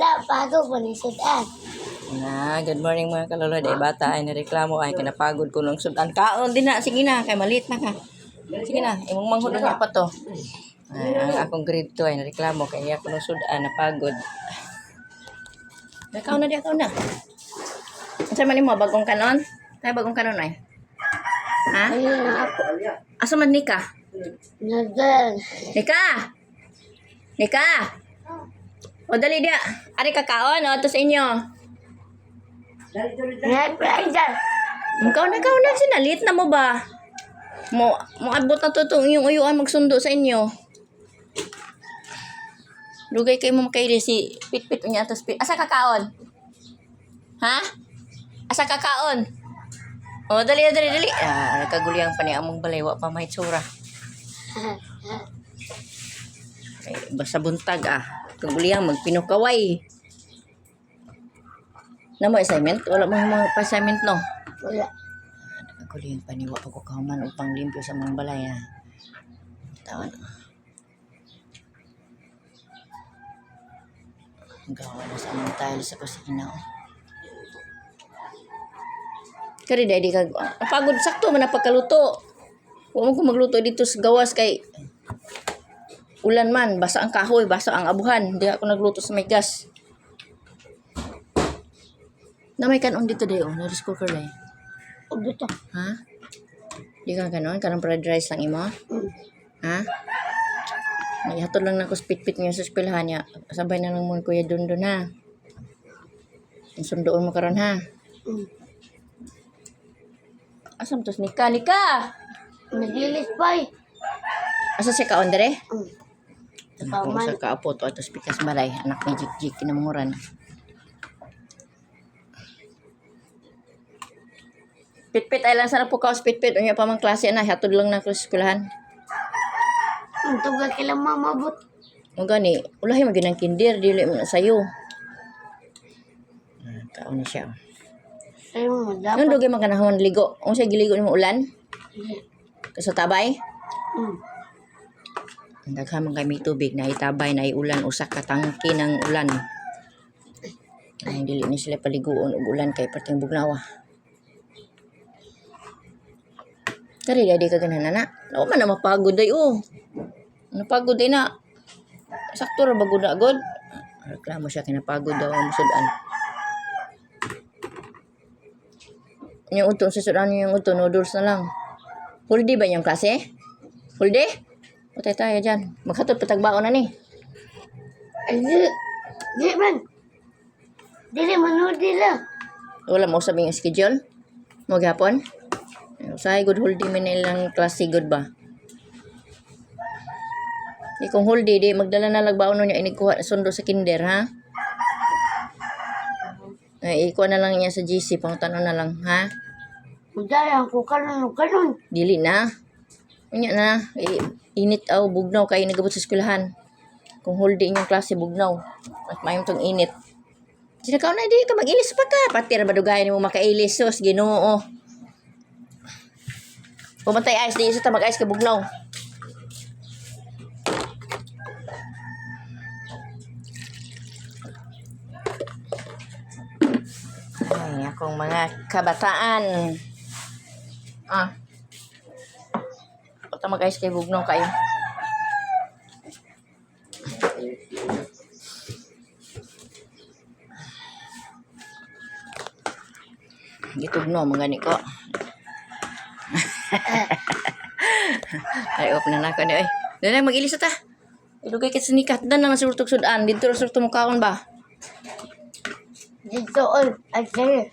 La, bago po ni Sudan. Na, good morning mga kalolo. Day bata ay nareklamo ay kinapagod ko ng sudan. Kaon din na. Sige na, kay malit na ka. Sige na, imong manghod na pa to. Ay, ang akong grade 2 ay nareklamo kaya ako ng sudan napagod. Nakaw na di ako na. Asa man mo bagong kanon? Tay bagong kanon ay. Ha? Asa man ni ka? Nagal. Nika! Nika! O dali dia. Ari kakaon o to sa inyo. Nagpaidan. Ikaw na ikaw na sinalit na mo ba? Mo mo abot na to itong yung uyuan magsundo sa inyo. Lugay kayo mo kay si pitpit unya atos pit. Asa kakaon? Ha? Asa kakaon? O dali dali dali. Ah, nagkaguliyang pa ni among balay wa pa may tsura. Ay, basta buntag ah. Kaguliyang magpinukaway. Na mo assignment? Wala mo mga pa-assignment no? Wala. Nagkaguliyang paniwa ako kahuman upang limpyo sa mga balay ah. Tawan. Gawa na sa mga tile sa kusina oh. Kari dahil di ka, pagod sakto man na pagkaluto. Huwag mo ko magluto dito sa gawas kay ulan man, basa ang kahoy, basa ang abuhan. Hindi ako nagluto sa may gas. Na may kanon dito dayo, na rice cooker lang. O dito. Ha? Di ka kanon, kanang fried rice lang imo? Mm. Ha? Naihatod lang na ko spit-pit niya sa eskwelahan niya. Sabay na lang mo kuya dun dun ha. Ang sundoon mo karon ha. Mm. Asam tos nika, nika! Nagilis pa eh. Asa siya kaon dere? Mm. Anak ko sa kaapo to atos pikas balay. Anak ni Jik Jik kinamunguran. Pit-pit ay lang sa po ka pit-pit. Unya pa mang klase na. Hatod lang na ko sa eskwelahan. Ang tugal kila mamabot. O gani, ulahi mo ginang kindir, dili mo na sayo. Ah, Kaon na siya. Ayun mo, dapat. dugay man kanahon ligo. Kung siya giligo ni mo ulan, sa tabay, Mm. Daghaman kay may tubig na itabay na ulan usa ka tangke ng ulan. Ay dili ni sila paliguon og ulan kay perting bugnawa. Kari di ka ganan na. Lawa man na mapagod day oh. Napagod day na. Sakto ra bagod na agod. Reklamo siya kinapagod daw ang sudan. Yung utong sa sudan yung utong noodles na lang. Day ba yung klase? Day? Patay tayo dyan. Maghatod patagbaon na ni. Ay, di. Di man. Dili manood nila. Wala mo sabi yung schedule? Maghapon? Usahay good whole day man nilang klase good ba? Di kung whole day, di magdala na lagbaon niya inikuha sundo sa kinder ha? Ay, ikuha na lang niya sa GC, pang tanong na lang, ha? Udayan ko kanon kanon. Dili na. Unya na, init aw bugnaw kay nagabot sa eskwelahan. Kung whole day inyong klase bugnaw. At mayroon tong init. Sinakaw na di ka mag-ilis pa ka. Pati ra badugay ni mo makailis sos Ginoo. Pumantay ayos di isa ta mag-ayos ka bugnaw. Ay, akong mga kabataan. Ah. Punta mag-ayos kay bugnaw kayo. Gitugno, mga ni ko. Ay, op na na ko ni. Ay, dali mag-ilis ta. Ilugay ka sa nikat. Dan na nasultog sudan. Dito ra sultog mo kaon ba? Dito all. Ay.